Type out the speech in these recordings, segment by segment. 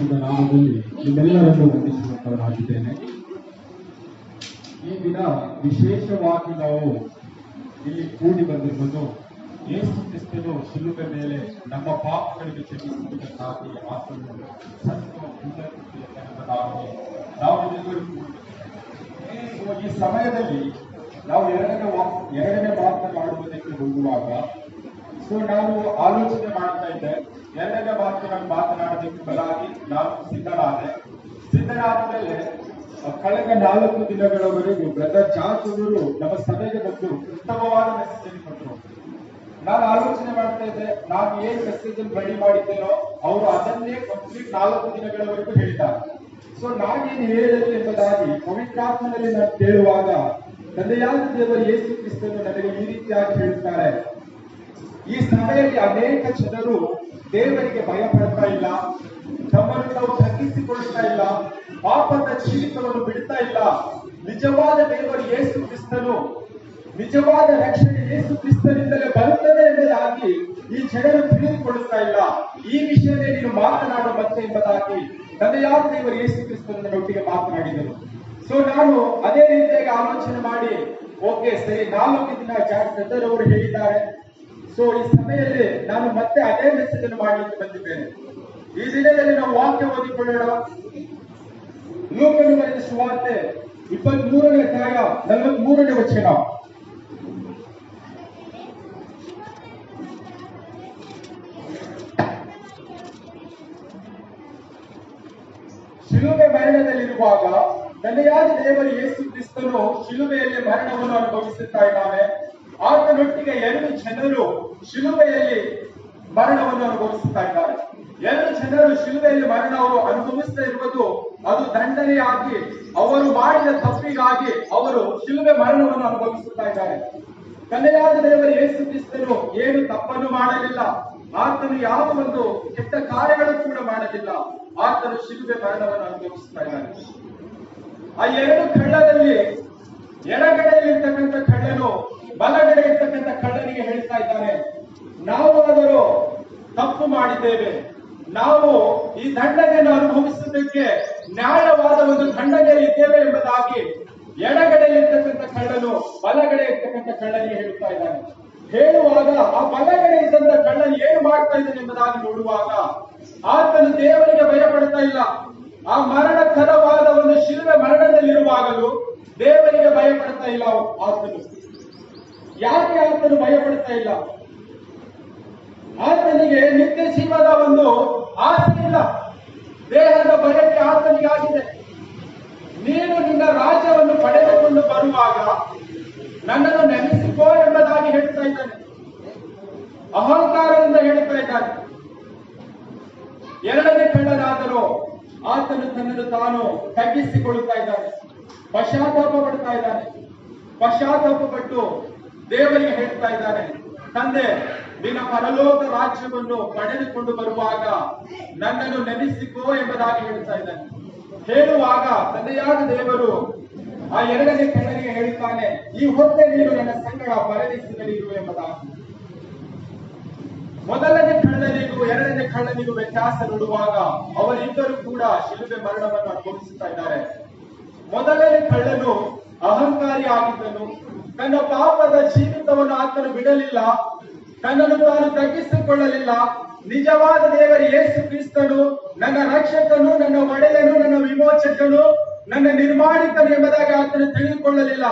ಯೇಸುವಿನ ನಾಮದಲ್ಲಿ ನಿಮ್ಮೆಲ್ಲರನ್ನು ವಂದಿಸುವಂತವರಾಗಿದ್ದೇನೆ ಈ ದಿನ ವಿಶೇಷವಾಗಿ ನಾವು ಇಲ್ಲಿ ಕೂಡಿ ಬಂದಿರುವುದು ಯೇಸು ಕ್ರಿಸ್ತನು ಶಿಲುಬೆ ಮೇಲೆ ನಮ್ಮ ಪಾಪಗಳಿಗೆ ಕ್ಷಮಿಸುವುದಕ್ಕಾಗಿ ಆತನು ನಾವು ಈ ಸಮಯದಲ್ಲಿ ನಾವು ಎರಡನೇ ಎರಡನೇ ಮಾತನಾಡುವುದಕ್ಕೆ ಹೋಗುವಾಗ ಸೊ ನಾನು ಆಲೋಚನೆ ಮಾಡ್ತಾ ಇದ್ದೆ. ಎರಡನೇ ನಾನು ಮಾತನಾಡೋದಕ್ಕೆ ಬದಲಾಗಿ ನಾನು ಸಿದ್ಧನಾದೆ. ಸಿದ್ಧನಾದ ಮೇಲೆ ಕಳೆದ ನಾಲ್ಕು ದಿನಗಳವರೆಗೂ ಬ್ರದರ್ ಜಾರ್ಜ್ ಅವರು ನಮ್ಮ ಸಭೆಗೆ ಬಂದು ಉತ್ತಮವಾದ ಮೆಸೇಜ್ ಕೊಟ್ಟರು. ನಾನು ಆಲೋಚನೆ ಮಾಡ್ತಾ ಇದ್ದೆ, ನಾನು ಏನ್ ಮೆಸೇಜ್ ರೆಡಿ ಮಾಡಿದ್ದೇನೋ ಅವರು ಅದನ್ನೇ ಕಂಪ್ಲೀಟ್ ನಾಲ್ಕು ದಿನಗಳವರೆಗೂ ಹೇಳಿದ್ದಾರೆ. ಸೊ ನಾನೇನು ಹೇಳಿದೆ ಎಂಬುದಾಗಿ ಪವಿತ್ರಾತ್ಮನಲ್ಲಿ ನಾನು ಕೇಳುವಾಗ, ತಂದೆಯಾದ ದೇವರು ಯೇಸು ಕ್ರಿಸ್ತನು ನನಗೆ ಈ ರೀತಿಯಾಗಿ ಹೇಳುತ್ತಾರೆ. ಈ ಸಭೆಯಲ್ಲಿ ಅನೇಕ ಜನರು ದೇವರಿಗೆ ಭಯ ಪಡ್ತಾ ಇಲ್ಲ ತಮ್ಮನ್ನು ತಾವು ತಗ್ಗಿಸಿಕೊಳ್ತಾ ಇಲ್ಲ, ಪಾಪದ ಜೀವಿತವನ್ನು ಬಿಡ್ತಾ ಇಲ್ಲ. ನಿಜವಾದ ದೇವರು ಯೇಸು ಕ್ರಿಸ್ತನು, ನಿಜವಾದ ರಕ್ಷಣೆ ಯೇಸು ಕ್ರಿಸ್ತನಿಂದಲೇ ಬರುತ್ತದೆ ಎಂಬುದಾಗಿ ಈ ಜನರು ತಿಳಿದುಕೊಳ್ಳುತ್ತಾ ಇಲ್ಲ. ಈ ವಿಷಯದಲ್ಲಿ ನೀನು ಮಾತನಾಡುವ ಮತ್ತೆ ಎಂಬುದಾಗಿ ತಂದೆಯಾದ ದೇವರು ಯೇಸು ಕ್ರಿಸ್ತನ ಒಟ್ಟಿಗೆ ಮಾತನಾಡಿದರು. ಸೊ ನಾನು ಅದೇ ರೀತಿಯಾಗಿ ಆಲೋಚನೆ ಮಾಡಿ, ಓಕೆ, ಸರಿ, ನಾಲ್ಕು ದಿನ ಜಾಸ್ತಿ ಅವರು ಹೇಳಿದ್ದಾರೆ. ಸೊ ಈ ಸಮಯದಲ್ಲಿ ನಾನು ಮತ್ತೆ ಅದೇ ಮೆಸೇಜ್ ಅನ್ನು ಮಾಡಲಿಕ್ಕೆ ಬಂದಿದ್ದೇನೆ. ಈ ದಿನದಲ್ಲಿ ನಾವು ವಾಕ್ಯ ಓದಿಕೊಳ್ಳೋಣ. ಲೋಕನು ಬರೆದ ಸುವಾರ್ತೆ ಇಪ್ಪತ್ತ್ ಮೂರನೇ ಅಧ್ಯಾಯ ನಲವತ್ತ್ ಮೂರನೇ ವಚನ. ಶಿಲುಬೆ ಮರಣದಲ್ಲಿರುವಾಗ ತಂದೆಯಾದ ದೇವರು ಯೇಸು ಕ್ರಿಸ್ತನು ಶಿಲುಬೆಯಲ್ಲಿ ಮರಣವನ್ನು ಅನುಭವಿಸುತ್ತಾ ಇದ್ದಾನೆ. ಆತನೊಟ್ಟಿಗೆ ಎರಡು ಜನರು ಶಿಲುಬೆಯಲ್ಲಿ ಮರಣವನ್ನು ಅನುಭವಿಸುತ್ತಾ ಇದ್ದಾರೆ. ಎರಡು ಜನರು ಶಿಲುಬೆಯಲ್ಲಿ ಮರಣವನ್ನು ಅನುಭವಿಸ್ತಾ ಇರುವುದು ಅದು ದಂಡನೆಯಾಗಿ ಅವರು ಮಾಡಿದ ತಪ್ಪಿಗಾಗಿ ಅವರು ಶಿಲುಬೆ ಮರಣವನ್ನು ಅನುಭವಿಸುತ್ತಾ ಇದ್ದಾರೆ. ತಂದೆಯಾದ ದೇವರು ಯೇಸು ಕ್ರಿಸ್ತನು ಏನು ತಪ್ಪನ್ನು ಮಾಡಲಿಲ್ಲ, ಆತನು ಯಾವ ಒಂದು ಕೆಟ್ಟ ಕಾರ್ಯಗಳು ಕೂಡ ಮಾಡಲಿಲ್ಲ, ಆತನು ಶಿಲುಬೆ ಮರಣವನ್ನು ಅನುಭವಿಸುತ್ತಾ ಇದ್ದಾರೆ ಆ ಎರಡು ಕಳ್ಳದಲ್ಲಿ ಎಡಗಡೆಯಲ್ಲಿರ್ತಕ್ಕಂಥ ಕಳ್ಳನು ಬಲಗಡೆ ಇರ್ತಕ್ಕಂಥ ಕಳ್ಳನಿಗೆ ಹೇಳ್ತಾ ಇದ್ದಾನೆ, ನಾವು ಆದರೂ ತಪ್ಪು ಮಾಡಿದ್ದೇವೆ. ನಾವು ಈ ದಂಡನೆಯನ್ನು ಅನುಭವಿಸುವುದಕ್ಕೆ ನ್ಯಾಯವಾದ ಒಂದು ದಂಡನೆ ಇದ್ದೇವೆ ಎಂಬುದಾಗಿ ಎಡಗಡೆಯಲ್ಲಿರ್ತಕ್ಕಂಥ ಕಳ್ಳನು ಬಲಗಡೆ ಇರ್ತಕ್ಕಂಥ ಕಳ್ಳನಿಗೆ ಹೇಳ್ತಾ ಇದ್ದಾನೆ. ಹೇಳುವಾಗ ಆ ಬಲಗಡೆ ಇದ್ದಂತ ಕಳ್ಳನು ಏನು ಮಾಡ್ತಾ ಇದ್ದಾನೆ ಎಂಬುದಾಗಿ ನೋಡುವಾಗ ಆತನು ದೇವರಿಗೆ ಭಯಪಡ್ತಾ ಇಲ್ಲ. ಆ ಮರಣಕರವಾದ ಒಂದು ಶಿಲ್ವೆ ಮರಣದಲ್ಲಿರುವಾಗಲೂ ದೇವರಿಗೆ ಭಯಪಡ್ತಾ ಇಲ್ಲ ಆತನು. ಯಾಕೆ ಆತನು ಭಯಪಡ್ತಾ ಇಲ್ಲ? ಆತನಿಗೆ ನಿತ್ಯ ಜೀವದ ಒಂದು ಆಸೆ ಇಲ್ಲ. ದೇಹದ ಭಯಕ್ಕೆ ಆತನಿಗೆ ಆಗಿದೆ. ನೀನು ನಿನ್ನ ರಾಜ್ಯವನ್ನು ಪಡೆದುಕೊಂಡು ಬರುವಾಗ ನನ್ನನ್ನು ನೆನೆಸಿಕೋ ಎಂಬುದಾಗಿ ಹೇಳ್ತಾ ಇದ್ದಾನೆ. ಅಹಂಕಾರದಿಂದ ಹೇಳ್ತಾ ಇದ್ದಾನೆ. ಎರಡನೇ ಕಣ್ಣನಾದರೂ ಆತನು ತನ್ನನ್ನು ತಾನು ತಗ್ಗಿಸಿಕೊಳ್ಳುತ್ತಾ ಇದ್ದಾನೆ. ಪಶ್ಚಾತ್ತಾಪ ಪಡ್ತಾ ಇದ್ದಾನೆ. ಪಶ್ಚಾತ್ತಾಪ ಪಟ್ಟು ದೇವರಿಗೆ ಹೇಳ್ತಾ ಇದ್ದಾನೆ, ತಂದೆ, ನಿನ್ನ ಪರಲೋಕ ರಾಜ್ಯವನ್ನು ಪಡೆದುಕೊಂಡು ಬರುವಾಗ ನನ್ನನ್ನು ನೆನೆಸಿಕೋ ಎಂಬುದಾಗಿ ಹೇಳ್ತಾ ಇದ್ದಾನೆ. ಹೇಳುವಾಗ ತಂದೆಯಾದ ದೇವರು ಆ ಎರಡನೇ ಕಣ್ಣನಿಗೆ ಹೇಳುತ್ತಾನೆ ಈ ಹೊತ್ತೆ ನೀನು ನನ್ನ ಸಂಗಡ ಪರದೇಶದಲ್ಲಿರು ಎಂಬುದಾಗಿ. ಮೊದಲನೇ ಕಣ್ಣನಿಗೂ ಎರಡನೇ ಕಣ್ಣನಿಗೂ ವ್ಯತ್ಯಾಸ ನೋಡುವಾಗ ಅವರಿಬ್ಬರು ಕೂಡ ಶಿಲುಬೆ ಮರಣವನ್ನು ಅನುಭವಿಸುತ್ತಾ ಇದ್ದಾರೆ. ಮೊದಲನೇ ಕಳ್ಳನು ಅಹಂಕಾರಿ ಆಗಿದ್ದನು. ತನ್ನ ಪಾಪದ ಜೀವಿತವನ್ನು ಆತನು ಬಿಡಲಿಲ್ಲ. ತನ್ನನ್ನು ತಾನು ತಗ್ಗಿಸಿಕೊಳ್ಳಲಿಲ್ಲ. ನಿಜವಾದ ದೇವರ ಯೇಸು ಕ್ರಿಸ್ತನು, ನನ್ನ ರಕ್ಷಕನು, ನನ್ನ ಒಡೆಯನು, ನನ್ನ ವಿಮೋಚಕನು, ನನ್ನ ನಿರ್ಮಾಣಿಕನು ಎಂಬುದಾಗಿ ಆತನು ತಿಳಿದುಕೊಳ್ಳಲಿಲ್ಲ.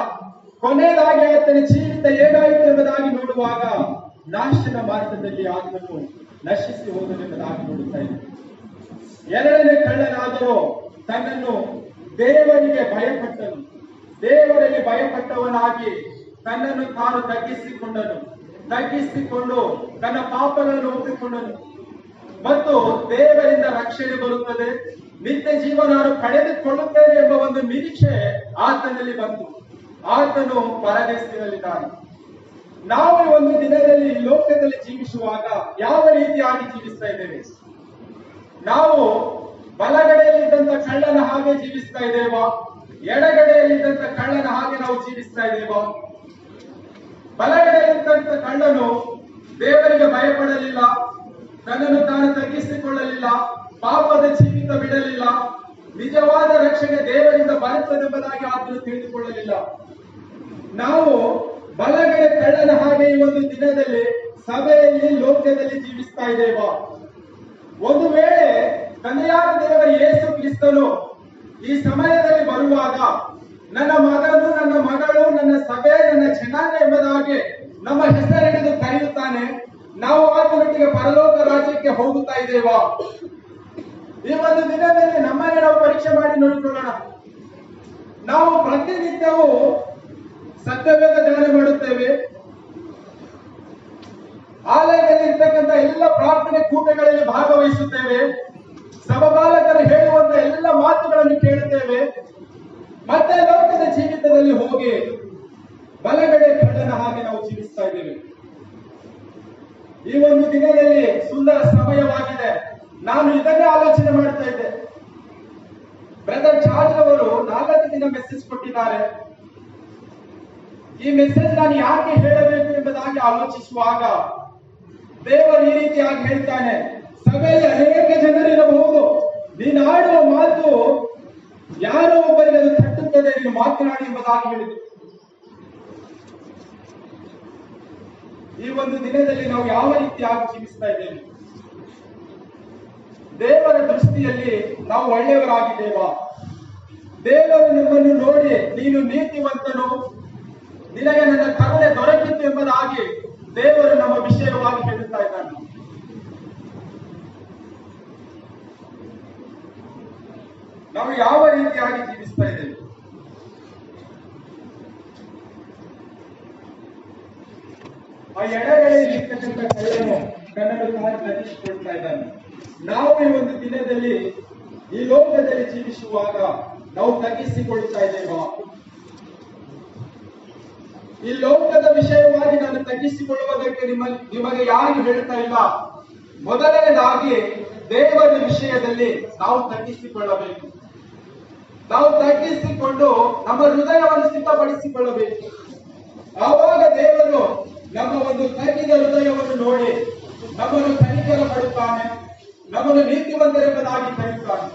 ಕೊನೆಯದಾಗಿ ಆತನ ಜೀವಿತ ಏನಾಯಿತು ಎಂಬುದಾಗಿ ನೋಡುವಾಗ ನಾಶನ ಮಾರ್ಗದಲ್ಲಿ ಆತನು ನಶಿಸಿ ಹೋದನೆಂಬುದಾಗಿ ನೋಡುತ್ತಾ ಇದ್ದೆ. ಎರಡನೇ ಕಳ್ಳನಾದರೂ ತನ್ನನ್ನು ದೇವರಿಗೆ ಭಯಪಟ್ಟನು. ದೇವರಲ್ಲಿ ಭಯಪಟ್ಟವನಾಗಿ ತನ್ನನ್ನು ತಾನು ತಗ್ಗಿಸಿಕೊಂಡನು. ತಗ್ಗಿಸಿಕೊಂಡು ತನ್ನ ಪಾಪಗಳನ್ನು ಒಪ್ಪಿಕೊಂಡನು. ಮತ್ತು ದೇವರಿಂದ ರಕ್ಷಣೆ ಬರುತ್ತದೆ. ನಿತ್ಯ ಜೀವನ ನಾನು ಪಡೆದುಕೊಳ್ಳುತ್ತೇನೆ ಎಂಬ ಒಂದು ನಿರೀಕ್ಷೆ ಆತನಲ್ಲಿ ಬಂತು. ಆತನು ಪರದೇಶದಲ್ಲಿದ್ದಾನೆ. ನಾವು ಒಂದು ದಿನದಲ್ಲಿ ಲೋಕದಲ್ಲಿ ಜೀವಿಸುವಾಗ ಯಾವ ರೀತಿಯಾಗಿ ಜೀವಿಸ್ತಾ ಇದ್ದೇವೆ? ನಾವು ಬಲಗಡೆಯಲ್ಲಿದ್ದಂತ ಕಳ್ಳನ ಹಾಗೆ ಜೀವಿಸ್ತಾ ಇದ್ದೇವೋ ಎಡಗಡೆಯಲ್ಲಿದ್ದಂತ ಕಳ್ಳನ ಹಾಗೆ ನಾವು ಜೀವಿಸ್ತಾ ಇದ್ದೇವೋ ಬಲಗಡೆಯಲ್ಲಿದ್ದಂತ ಕಳ್ಳನು ದೇವರಿಗೆ ಭಯಪಡಲಿಲ್ಲ, ತನ್ನನ್ನು ತಾನು ತಗ್ಗಿಸಿಕೊಳ್ಳಲಿಲ್ಲ, ಪಾಪದ ಜೀವಿತ ಬಿಡಲಿಲ್ಲ, ನಿಜವಾದ ರಕ್ಷಣೆ ದೇವರಿಂದ ಬರುತ್ತದೆಂಬುದಾಗಿ ಆತನು ತಿಳಿದುಕೊಳ್ಳಲಿಲ್ಲ. ನಾವು ಬಲಗಡೆ ಕಳ್ಳನ ಹಾಗೆ ಈ ಒಂದು ದಿನದಲ್ಲಿ ಸಭೆಯಲ್ಲಿ ಲೋಕದಲ್ಲಿ ಜೀವಿಸ್ತಾ ಇದ್ದೇವ ಒಂದು ವೇಳೆ ತಂದೆಯಾದ ದೇವರ ಯೇಸು ಕ್ರಿಸ್ತನು ಈ ಸಮಯದಲ್ಲಿ ಬರುವಾಗ ನನ್ನ ಮಗನು, ನನ್ನ ಮಗಳು, ನನ್ನ ಸಭೆ, ನನ್ನ ಜನಾಂಗ ಎಂಬುದಾಗಿ ನಮ್ಮ ಹೆಸರಿಡಿದು ಕರೆಯುತ್ತಾನೆ. ನಾವು ಆತನೊಟ್ಟಿಗೆ ಪರಲೋಕ ರಾಜ್ಯಕ್ಕೆ ಹೋಗುತ್ತಾ ಇದ್ದೇವಾ? ಈ ಒಂದು ದಿನದಲ್ಲಿ ನಮ್ಮನ್ನೇ ನಾವು ಪರೀಕ್ಷೆ ಮಾಡಿ ನೋಡಿಕೊಳ್ಳೋಣ. ನಾವು ಪ್ರತಿನಿತ್ಯವೂ ಸತ್ಯವೇದ ಧ್ಯಾನ ಮಾಡುತ್ತೇವೆ. ಆಲಯದಲ್ಲಿ ಇರ್ತಕ್ಕಂಥ ಎಲ್ಲ ಪ್ರಾರ್ಥನೆ ಕೂಟಗಳಲ್ಲಿ ಭಾಗವಹಿಸುತ್ತೇವೆ. ಸಮಬಾಲಕರು ಹೇಳುವಂತ ಎಲ್ಲ ಮಾತುಗಳನ್ನು ಕೇಳುತ್ತೇವೆ. ಮತ್ತೆ ಲೋಕದ ಜೀವಿತದಲ್ಲಿ ಹೋಗಿ ಬಲಗಡೆ ಕಳ್ಳನ ಹಾಗೆ ನಾವು ಜೀವಿಸ್ತಾ ಇದ್ದೇವೆ. ಈ ಒಂದು ದಿನದಲ್ಲಿ ಸುಂದರ ಸಮಯವಾಗಿದೆ. ನಾನು ಇದನ್ನೇ ಆಲೋಚನೆ ಮಾಡ್ತಾ ಇದ್ದೆ. ಬ್ರದರ್ ಜಾರ್ಜ್ ಅವರು ನಾಲ್ಕು ದಿನ ಮೆಸೇಜ್ ಕೊಟ್ಟಿದ್ದಾರೆ. ಈ ಮೆಸೇಜ್ ನಾನು ಯಾಕೆ ಹೇಳಬೇಕು ಎಂಬುದಾಗಿ ಆಲೋಚಿಸುವಾಗ ದೇವರು ಈ ರೀತಿಯಾಗಿ ಹೇಳ್ತಾನೆ, ಸಭೆಯಲ್ಲಿ ಅನೇಕ ಜನರಿರಬಹುದು ನೀನು ಆಡುವ ಮಾತು ಯಾರೋ ಒಬ್ಬರಿಗೆ ಅದು ತಟ್ಟುತ್ತದೆ, ನೀನು ಮಾತನಾಡಿ ಎಂಬುದಾಗಿ ಹೇಳಿತು ಈ ಒಂದು ದಿನದಲ್ಲಿ ನಾವು ಯಾವ ರೀತಿಯಾಗಿ ಜೀವಿಸ್ತಾ ಇದ್ದೇವೆ? ದೇವರ ದೃಷ್ಟಿಯಲ್ಲಿ ನಾವು ಒಳ್ಳೆಯವರಾಗಿದ್ದೇವಾ? ದೇವರು ನಿಮ್ಮನ್ನು ನೋಡಿ, ನೀನು ನೀತಿವಂತನು. ನಿನಗೆ ನನ್ನ ಕರುಣೆ ದೊರಕಿತ್ತು ಎಂಬುದಾಗಿ ದೇವರು ನಮ್ಮ ವಿಷಯವಾಗಿ ಹೇಳುತ್ತಾ ಇದ್ದಾನೆ. ನಾವು ಯಾವ ರೀತಿಯಾಗಿ ಜೀವಿಸ್ತಾ ಇದ್ದೇವೆ? ಆ ಎಡಗಡೆಯಲ್ಲಿ ಇರ್ತಕ್ಕಂಥ ಕಲೆಯನ್ನು ಕನ್ನಡ ಸಹ ಧರಿಸಿಕೊಳ್ತಾ ಇದ್ದಾನೆ. ನಾವು ಈ ಒಂದು ದಿನದಲ್ಲಿ ಈ ಲೋಕದಲ್ಲಿ ಜೀವಿಸುವಾಗ ನಾವು ತಗ್ಗಿಸಿಕೊಳ್ತಾ ಇದ್ದೇವಾ? ಈ ಲೋಕದ ವಿಷಯವಾಗಿ ನಾನು ತಗ್ಗಿಸಿಕೊಳ್ಳುವುದಕ್ಕೆ ನಿಮ್ಮ ನಿಮಗೆ ಯಾರಿಗೂ ಹೇಳ್ತಾ ಇಲ್ಲ. ಮೊದಲನೇದಾಗಿ ದೇವರ ವಿಷಯದಲ್ಲಿ ನಾವು ತಗ್ಗಿಸಿಕೊಳ್ಳಬೇಕು. ನಾವು ತಗ್ಗಿಸಿಕೊಂಡು ನಮ್ಮ ಹೃದಯವನ್ನು ಸಿದ್ಧಪಡಿಸಿಕೊಳ್ಳಬೇಕು. ಆವಾಗ ದೇವರು ನಮ್ಮ ಒಂದು ತಗ್ಗಿದ ಹೃದಯವನ್ನು ನೋಡಿ ನಮ್ಮನ್ನು ಕನಿಕರ ಪಡುತ್ತಾನೆ ನಮ್ಮನ್ನು ನೀತಿವಂತರೆಂಬುದಾಗಿ ಕರೆಯುತ್ತಾನೆ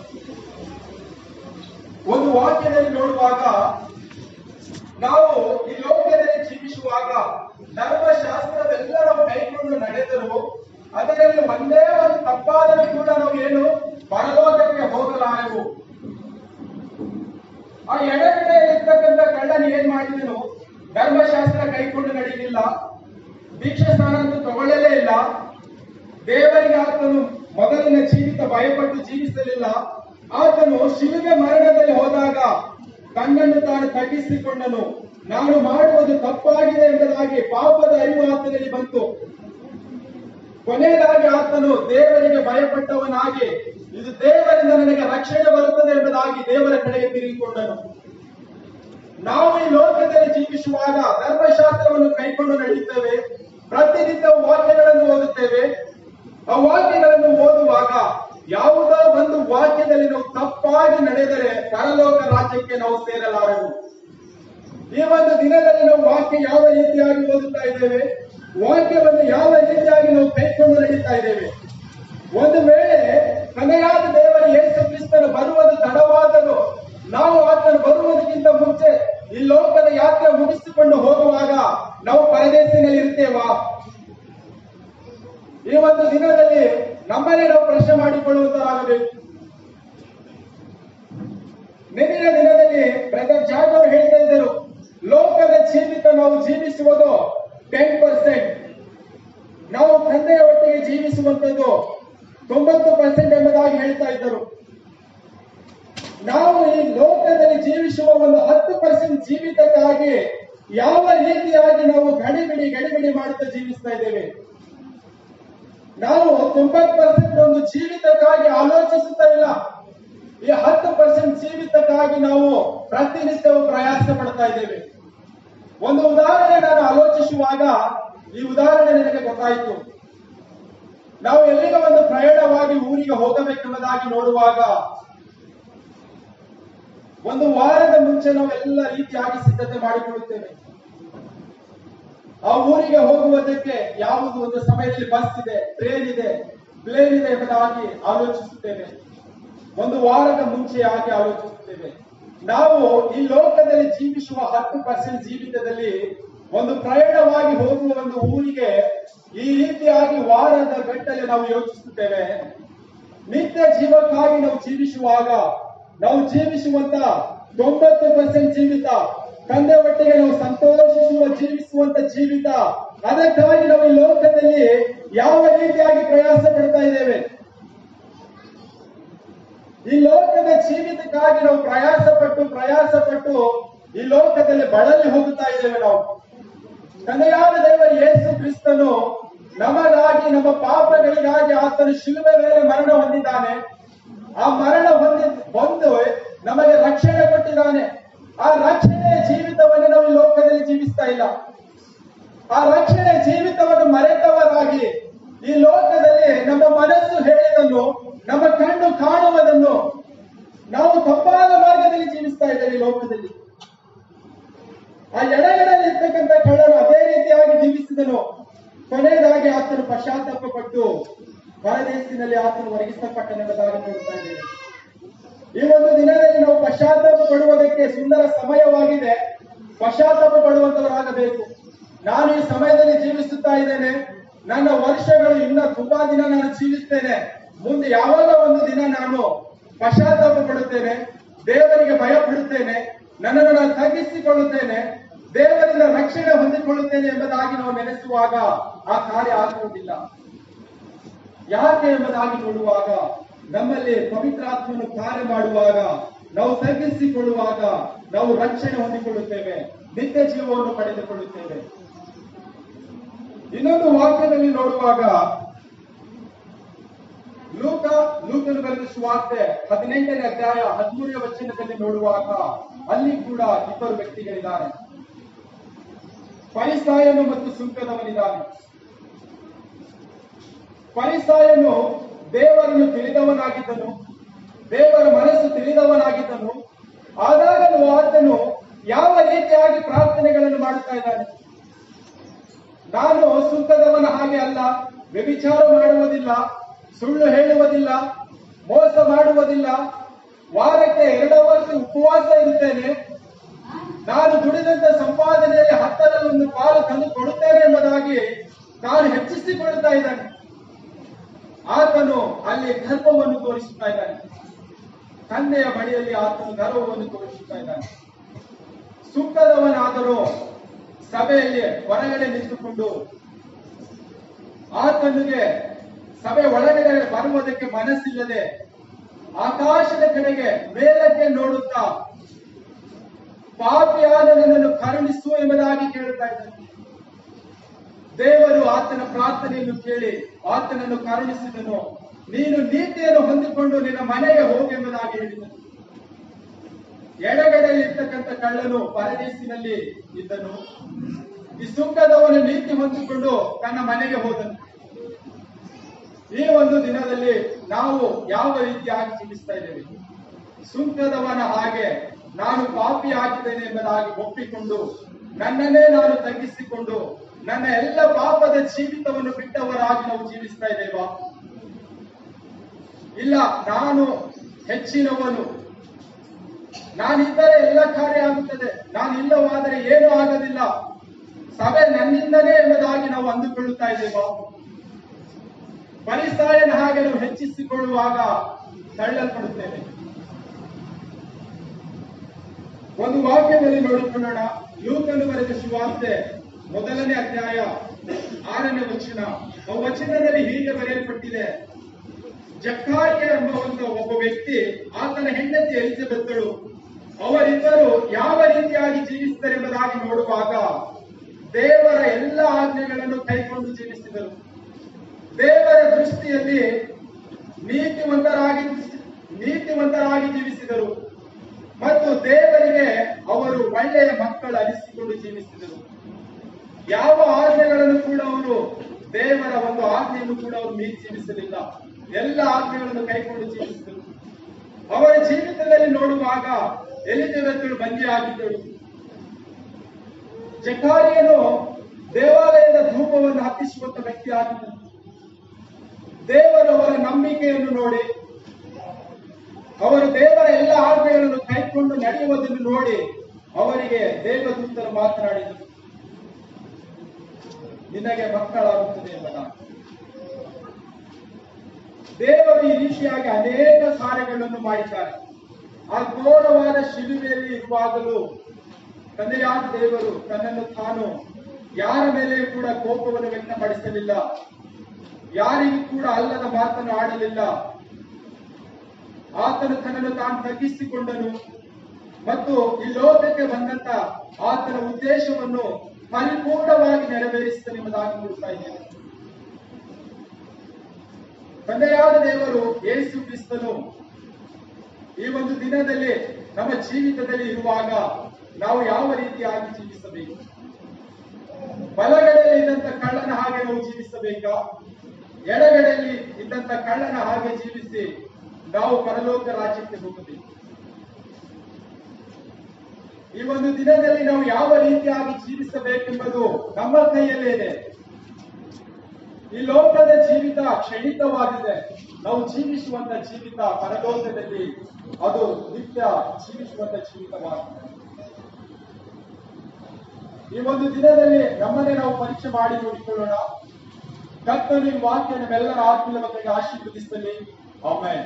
ಒಂದು ವಾಕ್ಯದಲ್ಲಿ ನೋಡುವಾಗ ನಾವು ಈ ಲೋಕದಲ್ಲಿ ಜೀವಿಸುವಾಗ ಧರ್ಮಶಾಸ್ತ್ರವೆಲ್ಲರೂ ಕೈಕೊಂಡು ನಡೆದರು ಅದರಲ್ಲಿ ಒಂದೇ ಒಂದು ತಪ್ಪಾದರೂ ಕೂಡ ನಾವು ಏನು ಪರಲೋಕಕ್ಕೆ ಹೋಗಲಾರೆವು. ಆ ಎಡಗಡೆಯಲ್ಲಿರ್ತಕ್ಕಂಥ ಕಳ್ಳನ ಏನ್ ಮಾಡಿದನು? ಧರ್ಮಶಾಸ್ತ್ರ ಕೈಕೊಂಡು ನಡೆಯಲಿಲ್ಲ ದೀಕ್ಷಾ ಅಂತೂ ತಗೊಳ್ಳಲೇ ಇಲ್ಲ. ದೇವರಿಗೆ ಆತನು ಮೊದಲಿನ ಜೀವಿತ ಭಯಪಟ್ಟು ಜೀವಿಸಲಿಲ್ಲ. ಆತನು ಶಿಲುಬೆ ಮರಣದಲ್ಲಿ ಹೋದಾಗ ತನ್ನನ್ನು ತಾನು ತಗ್ಗಿಸಿಕೊಂಡನು. ನಾನು ಮಾಡುವುದು ತಪ್ಪಾಗಿದೆ ಎಂಬುದಾಗಿ ಪಾಪದ ಅರಿವು ಆತನಲ್ಲಿ ಬಂತು. ಕೊನೆಯದಾಗಿ ಆತನು ದೇವರಿಗೆ ಭಯಪಟ್ಟವನಾಗಿ, ಇದು ದೇವರಿಂದ ನನಗೆ ರಕ್ಷಣೆ ಬರುತ್ತದೆ ಎಂಬುದಾಗಿ ದೇವರ ಕಡೆಗೆ ತಿರುಗಿಕೊಂಡನು. ನಾವು ಈ ಲೋಕದಲ್ಲಿ ಜೀವಿಸುವಾಗ ಧರ್ಮಶಾಸ್ತ್ರವನ್ನು ಕೈಕೊಂಡು ನಡೆಯುತ್ತೇವೆ ಪ್ರತಿನಿತ್ಯ ವಾಕ್ಯಗಳನ್ನು ಓದುತ್ತೇವೆ. ಆ ವಾಕ್ಯಗಳನ್ನು ಓದುವಾಗ ಯಾವುದೋ ಒಂದು ವಾಕ್ಯದಲ್ಲಿ ನಾವು ತಪ್ಪಾಗಿ ನಡೆದರೆ ಪರಲೋಕ ರಾಜ್ಯಕ್ಕೆ ನಾವು ಸೇರಲಾರೆವು. ಈ ಒಂದು ದಿನದಲ್ಲಿ ನಾವು ವಾಕ್ಯ ಯಾವ ರೀತಿಯಾಗಿ ಓದುತ್ತಾ ಇದ್ದೇವೆ? ವಾಕ್ಯವನ್ನು ಯಾವ ರೀತಿಯಾಗಿ ನಾವು ಕೈಕೊಂಡು ನಡೀತಾ ಇದ್ದೇವೆ? ಒಂದು ವೇಳೆ ಕನೆಯಾದ ದೇವರ ಯೇಸು ಕ್ರಿಸ್ತನು ಬರುವುದು ತಡವಾದರೂ ನಾವು ಆತನು ಬರುವುದಕ್ಕಿಂತ ಮುಂಚೆ ಈ ಲೋಕದ ಯಾತ್ರೆ ಮುಗಿಸಿಕೊಂಡು ಹೋಗುವಾಗ ನಾವು ಪರದೇಶಿನಲ್ಲಿ ಇರ್ತೇವಾ ಈ ಒಂದು ದಿನದಲ್ಲಿ ನಮ್ಮನ್ನೇ ನಾವು ಪ್ರಶ್ನೆ ಮಾಡಿಕೊಳ್ಳುವಂತಾಗಬೇಕು ನಿನ್ನಿನ ದಿನದಲ್ಲಿ ಬ್ರದರ್ ಜಾರ್ಜ್ ಅವರು ಹೇಳ್ತಾ ಇದ್ದರು ಲೋಕದ ಜೀವಿತ ನಾವು ಜೀವಿಸುವುದು ಟೆನ್ ಪರ್ಸೆಂಟ್ ನಾವು ತಂದೆಯ ಒಟ್ಟಿಗೆ ಜೀವಿಸುವಂತದ್ದು ತೊಂಬತ್ತು ಪರ್ಸೆಂಟ್ ಎಂಬುದಾಗಿ ಹೇಳ್ತಾ ಇದ್ದರು ನಾವು ಈ ಲೋಕದಲ್ಲಿ ಜೀವಿಸುವ ಒಂದು ಹತ್ತು ಪರ್ಸೆಂಟ್ ಜೀವಿತಕ್ಕಾಗಿ ಯಾವ ರೀತಿಯಾಗಿ ನಾವು ಗಡಿಬಿಡಿ ಗಡಿಬಿಡಿ ಮಾಡುತ್ತಾ ಜೀವಿಸ್ತಾ ಇದ್ದೇವೆ? ನಾವು ತೊಂಬತ್ತು ಪರ್ಸೆಂಟ್ ಒಂದು ಜೀವಿತಕ್ಕಾಗಿ ಆಲೋಚಿಸುತ್ತಾ ಇಲ್ಲ. ಈ ಹತ್ತು ಪರ್ಸೆಂಟ್ ಜೀವಿತಕ್ಕಾಗಿ ನಾವು ಪ್ರತಿನಿತ್ಯವೂ ಪ್ರಯಾಸ ಪಡ್ತಾ ಇದ್ದೇವೆ. ಒಂದು ಉದಾಹರಣೆ ನಾನು ಆಲೋಚಿಸುವಾಗ ಈ ಉದಾಹರಣೆ ನನಗೆ ಗೊತ್ತಾಯಿತು. ನಾವು ಎಲ್ಲಿಗ ಒಂದು ಪ್ರಯಾಣವಾಗಿ ಊರಿಗೆ ಹೋಗಬೇಕೆಂಬುದಾಗಿ ನೋಡುವಾಗ ಒಂದು ವಾರದ ಮುಂಚೆ ನಾವು ಎಲ್ಲ ರೀತಿಯಾಗಿ ಸಿದ್ಧತೆ ಮಾಡಿಕೊಳ್ಳುತ್ತೇವೆ. ಆ ಊರಿಗೆ ಹೋಗುವುದಕ್ಕೆ ಯಾವುದು ಒಂದು ಸಮಯದಲ್ಲಿ ಬಸ್ ಇದೆ ಟ್ರೇನ್ ಇದೆ ಪ್ಲೇನ್ ಇದೆ ಎಂಬುದಾಗಿ ಆಲೋಚಿಸುತ್ತೇವೆ. ಒಂದು ವಾರದ ಮುಂಚೆ ಆಗಿ ಆಲೋಚಿಸುತ್ತೇವೆ. ನಾವು ಈ ಲೋಕದಲ್ಲಿ ಜೀವಿಸುವ ಹತ್ತು ಪರ್ಸೆಂಟ್ ಜೀವಿತದಲ್ಲಿ ಒಂದು ಪ್ರಯಾಣವಾಗಿ ಹೋಗುವ ಒಂದು ಊರಿಗೆ ಈ ರೀತಿಯಾಗಿ ವಾರದ ಗಟ್ಟಲೆ ನಾವು ಯೋಚಿಸುತ್ತೇವೆ. ನಿತ್ಯ ಜೀವಕ್ಕಾಗಿ ನಾವು ಜೀವಿಸುವಾಗ ನಾವು ಜೀವಿಸುವಂತ ತೊಂಬತ್ತು ಪರ್ಸೆಂಟ್ ಜೀವಿತ. ತಂದೆ ಒಟ್ಟಿಗೆ ನಾವು ಸಂತೋಷಿಸುವ, ಜೀವಿಸುವಂತ ಜೀವಿತ. ಅದಕ್ಕಾಗಿ ನಾವು ಈ ಲೋಕದಲ್ಲಿ ಯಾವ ರೀತಿಯಾಗಿ ಪ್ರಯಾಸ ಪಡ್ತಾ ಇದ್ದೇವೆ? ಈ ಲೋಕದ ಜೀವಿತಕ್ಕಾಗಿ ನಾವು ಪ್ರಯಾಸ ಪಟ್ಟು ಪ್ರಯಾಸ ಪಟ್ಟು ಈ ಲೋಕದಲ್ಲಿ ಬಳಲಿ ಹೋಗುತ್ತಾ ಇದ್ದೇವೆ ನಾವು. ತಂದೆಯಾದ ದೇವ ಯೇಸು ಕ್ರಿಸ್ತನು ನಮಗಾಗಿ, ನಮ್ಮ ಪಾಪಗಳಿಗಾಗಿ ಆತನು ಶಿಲುಬೆ ಮೇಲೆ ಮರಣ ಹೊಂದಿದ್ದಾನೆ. ಆ ಮರಣ ಹೊಂದಿ ಬಂದು ನಮಗೆ ರಕ್ಷಣೆ ಕೊಟ್ಟಿದ್ದಾನೆ. ಆ ರಕ್ಷಣೆ ಜೀವಿತವನ್ನು ನಾವು ಈ ಲೋಕದಲ್ಲಿ ಜೀವಿಸ್ತಾ ಇಲ್ಲ. ಆ ರಕ್ಷಣೆ ಜೀವಿತವನ್ನು ಮರೆತವರಾಗಿ ಈ ಲೋಕದಲ್ಲಿ ನಮ್ಮ ಮನಸ್ಸು ಹೇಳಿದನ್ನು, ನಮ್ಮ ಕಣ್ಣು ಕಾಣುವುದನ್ನು ನಾವು ತಪ್ಪಾದ ಮಾರ್ಗದಲ್ಲಿ ಜೀವಿಸ್ತಾ ಇದ್ದೇವೆ ಈ ಲೋಕದಲ್ಲಿ. ಆ ಎಡಗಡೆಯಲ್ಲಿ ಇರ್ತಕ್ಕಂಥ ಕಳ್ಳರು ಅದೇ ರೀತಿಯಾಗಿ ಜೀವಿಸಿದನು. ಕೊನೆಯದಾಗಿ ಆತನು ಪಶ್ಚಾತ್ತಾಪ ಪಟ್ಟು ಹೊರದೇಶದಲ್ಲಿ ಆತನು ಒದಗಿಸಲ್ಪಟ್ಟನೆಂಬುದಾಗಿ ನೋಡ್ತಾ ಇದ್ದೇವೆ ಈ ಒಂದು ದಿನದಲ್ಲಿ ನಾವು ಪಶ್ಚಾತ್ತಾಪ ಪಡುವುದಕ್ಕೆ ಸುಂದರ ಸಮಯವಾಗಿದೆ. ಪಶ್ಚಾತ್ತಾಪ ಪಡುವಂತವರಾಗಬೇಕು. ನಾನು ಈ ಸಮಯದಲ್ಲಿ ಜೀವಿಸುತ್ತಾ ಇದ್ದೇನೆ. ನನ್ನ ವರ್ಷಗಳು ಇನ್ನ ತುಂಬಾ ದಿನ ನಾನು ಜೀವಿಸ್ತೇನೆ. ಮುಂದೆ ಯಾವಾಗ ಒಂದು ದಿನ ನಾನು ಪಶ್ಚಾತ್ತಾಪ ಪಡುತ್ತೇನೆ, ದೇವರಿಗೆ ಭಯ ಪಡುತ್ತೇನೆ, ನನ್ನನ್ನು ನಾನು ತಗ್ಗಿಸಿಕೊಳ್ಳುತ್ತೇನೆ, ದೇವರಿಂದ ರಕ್ಷಣೆ ಹೊಂದಿಕೊಳ್ಳುತ್ತೇನೆ ಎಂಬುದಾಗಿ ನಾವು ನೆನೆಸುವಾಗ ಆ ಕಾರ್ಯ ಆಗುವುದಿಲ್ಲ. ಯಾಕೆ ಎಂಬುದಾಗಿ ನೋಡುವಾಗ ನಮ್ಮಲ್ಲಿ ಪವಿತ್ರಾತ್ಮನು ಕಾರ್ಯ ಮಾಡುವಾಗ ನಾವು ತಗ್ಗಿಸಿಕೊಳ್ಳುವಾಗ ನಾವು ರಕ್ಷಣೆ ಹೊಂದಿಕೊಳ್ಳುತ್ತೇವೆ, ನಿತ್ಯ ಜೀವವನ್ನು ಪಡೆದುಕೊಳ್ಳುತ್ತೇವೆ. ಇನ್ನೊಂದು ವಾಕ್ಯದಲ್ಲಿ ನೋಡುವಾಗ ಲೂಕ, ಲೂಕನು ಬರೆದ ಸುವಾರ್ತೆ ಹದಿನೆಂಟನೇ ಅಧ್ಯಾಯ ಹದಿಮೂರನೇ ವಚನದಲ್ಲಿ ನೋಡುವಾಗ ಅಲ್ಲಿ ಕೂಡ ಇಬ್ಬರು ವ್ಯಕ್ತಿಗಳಿದ್ದಾರೆ. ಪರಿಸಾಯನು ಮತ್ತು ಸುಂಕದವನಿದ್ದಾನೆ. ಪರಿಸಾಯನು ದೇವರನ್ನು ತಿಳಿದವನಾಗಿದ್ದನು, ದೇವರ ಮನಸ್ಸು ತಿಳಿದವನಾಗಿದ್ದನು. ಆದಾಗಲೂ ಆತನು ಯಾವ ರೀತಿಯಾಗಿ ಪ್ರಾರ್ಥನೆಗಳನ್ನು ಮಾಡುತ್ತಾ ಇದ್ದಾನೆ? ನಾನು ಸುಂಕದವನ ಹಾಗೆ ಅಲ್ಲ, ವ್ಯಭಿಚಾರ ಮಾಡುವುದಿಲ್ಲ, ಸುಳ್ಳು ಹೇಳುವುದಿಲ್ಲ, ಮೋಸ ಮಾಡುವುದಿಲ್ಲ. ವಾರಕ್ಕೆ ಎರಡು ವರ್ಷ ಉಪವಾಸ ಇರುತ್ತೇನೆ. ನಾನು ದುಡಿದಂತ ಸಂಪಾದನೆಯಲ್ಲಿ ಹತ್ತರಲ್ಲಿ ಒಂದು ಪಾಲು ತಂದು ಕೊಡುತ್ತೇನೆ ಎಂಬುದಾಗಿ ನಾನು ಹೆಚ್ಚಿಸಿಕೊಳ್ಳುತ್ತಾ ಇದ್ದಾನೆ. ಆತನು ಅಲ್ಲಿ ಗರ್ವವನ್ನು ತೋರಿಸುತ್ತಾ ಇದ್ದಾನೆ. ತಂದೆಯ ಬಳಿಯಲ್ಲಿ ಆತನು ಗರ್ವವನ್ನು ತೋರಿಸುತ್ತಾ ಇದ್ದಾನೆ. ಸುಖದವನಾದರೂ ಸಭೆಯಲ್ಲಿ ಹೊರಗಡೆ ನಿಂತುಕೊಂಡು ಆತನಿಗೆ ಸಭೆ ಒಳಗಡೆ ಬರುವುದಕ್ಕೆ ಮನಸ್ಸಿಲ್ಲದೆ ಆಕಾಶದ ಕಡೆಗೆ ಮೇಲಕ್ಕೆ ನೋಡುತ್ತಾ ಪಾಪಿಯಾದ ನನ್ನನ್ನು ಕರುಣಿಸು ಎಂಬುದಾಗಿ ಕೇಳುತ್ತಾ ಇದ್ದಾನೆ. ದೇವರು ಆತನ ಪ್ರಾರ್ಥನೆಯನ್ನು ಕೇಳಿ ಆತನನ್ನು ಕರುಣಿಸಿದನು. ನೀನು ನೀತಿಯನ್ನು ಹೊಂದಿಕೊಂಡು ನಿನ್ನ ಮನೆಗೆ ಹೋಗೆಂಬುದಾಗಿ ಹೇಳಿದನು. ಎಡಗಡೆಯಲ್ಲಿ ಇರ್ತಕ್ಕಂಥ ಕಳ್ಳನು ಪರದೇಶಿನಲ್ಲಿ ಇದ್ದನು. ಈ ಸುಂಕದವನು ನೀತಿ ಹೊಂದಿಕೊಂಡು ತನ್ನ ಮನೆಗೆ ಹೋದನು. ಈ ಒಂದು ದಿನದಲ್ಲಿ ನಾವು ಯಾವ ರೀತಿಯಾಗಿ ಜೀವಿಸ್ತಾ ಇದ್ದೇವೆ? ಸುಂಕದವನ ಹಾಗೆ ನಾನು ಪಾಪಿ ಆಗಿದ್ದೇನೆ ಎಂಬುದಾಗಿ ಒಪ್ಪಿಕೊಂಡು ನನ್ನನ್ನೇ ನಾನು ತಗ್ಗಿಸಿಕೊಂಡು ನನ್ನ ಎಲ್ಲ ಪಾಪದ ಜೀವಿತವನ್ನು ಬಿಟ್ಟವರಾಗಿ ನಾವು ಜೀವಿಸ್ತಾ ಇದ್ದೇವಾ? ಇಲ್ಲ, ನಾನು ಹೆಚ್ಚಿನವನು. ನಾನಿದ್ದರೆ ಎಲ್ಲ ಕಾರ್ಯ ಆಗುತ್ತದೆ. ನಾನು ಇಲ್ಲವಾದರೆ ಏನೂ ಆಗೋದಿಲ್ಲ. ಸಭೆ ನನ್ನಿಂದಲೇ ಎಂಬುದಾಗಿ ನಾವು ಅಂದುಕೊಳ್ಳುತ್ತಾ ಇದ್ದೇವಾ? ಪರಿಸಾಯನ ಹಾಗೆ ನಾವು ಹೆಚ್ಚಿಸಿಕೊಳ್ಳುವಾಗ ತಳ್ಳಲ್ಪಡುತ್ತೇವೆ. ಒಂದು ವಾಕ್ಯದಲ್ಲಿ ನೋಡಿಕೊಳ್ಳೋಣ. ಲೂಕನು ಬರೆದ ಸುವಾರ್ತೆ. ಮೊದಲನೇ ಅಧ್ಯಾಯ ಆರನೇ ವಚನ. ವಚನದಲ್ಲಿ ಹೀಗೆ ಬರೆಯಲ್ಪಟ್ಟಿದೆ. ಜಕ್ಕಾರಿಯ ಎಂಬುವಂತಹ ಒಬ್ಬ ವ್ಯಕ್ತಿ ಆತನ ಹೆಂಡತಿ ಎಲಿಜಬೆತ್ತಳು ಅವರಿಬ್ಬರು ಯಾವ ರೀತಿಯಾಗಿ ಜೀವಿಸುತ್ತಾರೆಂಬುದಾಗಿ ನೋಡುವಾಗ ದೇವರ ಎಲ್ಲ ಆಜ್ಞೆಗಳನ್ನು ಕೈಕೊಂಡು ಜೀವಿಸಿದರು. ದೇವರ ದೃಷ್ಟಿಯಲ್ಲಿ ನೀತಿವಂತರಾಗಿ ನೀತಿವಂತರಾಗಿ ಜೀವಿಸಿದರು. ಮತ್ತು ದೇವರಿಗೆ ಅವರು ಒಳ್ಳೆಯ ಮಕ್ಕಳು ಅನಿಸಿಕೊಂಡು ಜೀವಿಸಿದರು. ಯಾವ ಆಜ್ಞೆಗಳನ್ನು ಕೂಡ ಅವರು ದೇವರ ಒಂದು ಆಜ್ಞೆಯನ್ನು ಕೂಡ ಅವರು ಮೀರಿ ಜೀವಿಸಲಿಲ್ಲ. ಎಲ್ಲ ಆಜ್ಞೆಗಳನ್ನು ಕೈಕೊಂಡು ಜೀವಿಸಿದರು. ಅವರ ಜೀವಿತದಲ್ಲಿ ನೋಡುವಾಗ ಎಲಿಜಬೆತ್ತಳು ಬಂದಿ ಆಗಿದ್ದಳು. ಜಕಾರಿಯನು ದೇವಾಲಯದ ಧೂಪವನ್ನು ಹತ್ತಿಸುವಂತ ವ್ಯಕ್ತಿ ಆಗಿದ್ದನು ದೇವರವರ ನಂಬಿಕೆಯನ್ನು ನೋಡಿ, ಅವರು ದೇವರ ಎಲ್ಲ ಆಜ್ಞೆಗಳನ್ನು ಕೈಕೊಂಡು ನಡೆಯುವುದನ್ನು ನೋಡಿ ಅವರಿಗೆ ದೇವದೂತರು ಮಾತನಾಡಿದರು. ನಿನಗೆ ಮಕ್ಕಳಾಗುತ್ತದೆ ಎಂಬ ದೇವರು ಈ ರೀತಿಯಾಗಿ ಅನೇಕ ಕಾರ್ಯಗಳನ್ನು ಮಾಡಿದ್ದಾರೆ. ಆ ಘೋರವಾದ ಶಿಲುಬೆಯಲ್ಲಿ ಇರುವಾಗಲೂ ತಂದೆಯಾದ ದೇವರು ತನ್ನನ್ನು ತಾನು ಯಾರ ಮೇಲೆ ಕೂಡ ಕೋಪವನ್ನು ವ್ಯಕ್ತಪಡಿಸಲಿಲ್ಲ. ಯಾರಿಗೂ ಕೂಡ ಅಲ್ಲದ ಮಾತನ್ನು ಆಡಲಿಲ್ಲ. ಆತನು ತನ್ನನ್ನು ತಾನು ತಗ್ಗಿಸಿಕೊಂಡನು. ಮತ್ತು ಈ ಲೋಕಕ್ಕೆ ಬಂದಂತ ಆತನ ಉದ್ದೇಶವನ್ನು ಪರಿಪೂರ್ಣವಾಗಿ ನೆರವೇರಿಸಿದನೆಂಬುದಾಗಿ ನೋಡ್ತಾ ಇದ್ದೇನೆ. ತಂದೆಯಾದ ದೇವರು ಯೇಸು ಕ್ರಿಸ್ತನು ಈ ಒಂದು ದಿನದಲ್ಲಿ ನಮ್ಮ ಜೀವಿತದಲ್ಲಿ ಇರುವಾಗ ನಾವು ಯಾವ ರೀತಿಯಾಗಿ ಜೀವಿಸಬೇಕು? ಬಲಗಡೆಯಲ್ಲಿ ಇದ್ದಂತ ಕಳ್ಳನ ಹಾಗೆ ನಾವು ಜೀವಿಸಬೇಕಾ? ಎಡಗಡೆಯಲ್ಲಿ ಇದ್ದಂತ ಕಳ್ಳನ ಹಾಗೆ ಜೀವಿಸಿ ನಾವು ಪರಲೋಕ ರಾಜ್ಯಕ್ಕೆ ಹೋಗಬೇಕು. ಈ ಒಂದು ದಿನದಲ್ಲಿ ನಾವು ಯಾವ ರೀತಿಯಾಗಿ ಜೀವಿಸಬೇಕೆಂಬುದು ನಮ್ಮ ಕೈಯಲ್ಲೇ ಇದೆ. ಈ ಲೋಕದ ಜೀವಿತ ಕ್ಷಣಿತವಾಗಿದೆ ನಾವು ಜೀವಿಸುವಂತ ಜೀವಿತ ಪರಲೋಕದಲ್ಲಿ ಅದು ನಿತ್ಯ ಜೀವಿಸುವಂತ ಜೀವಿತವಾಗಿದೆ. ಈ ಒಂದು ದಿನದಲ್ಲಿ ನಮ್ಮನ್ನೇ ನಾವು ಪರೀಕ್ಷೆ ಮಾಡಿ ನೋಡಿಕೊಳ್ಳೋಣ. ಕರ್ತನು ವಾಕ್ಯ ನಮ್ಮೆಲ್ಲರ ಆತ್ಮೀಯ ಮಕ್ಕಳಿಗೆ ಆಶೀರ್ವದಿಸಲಿ ಆಮೇಲೆ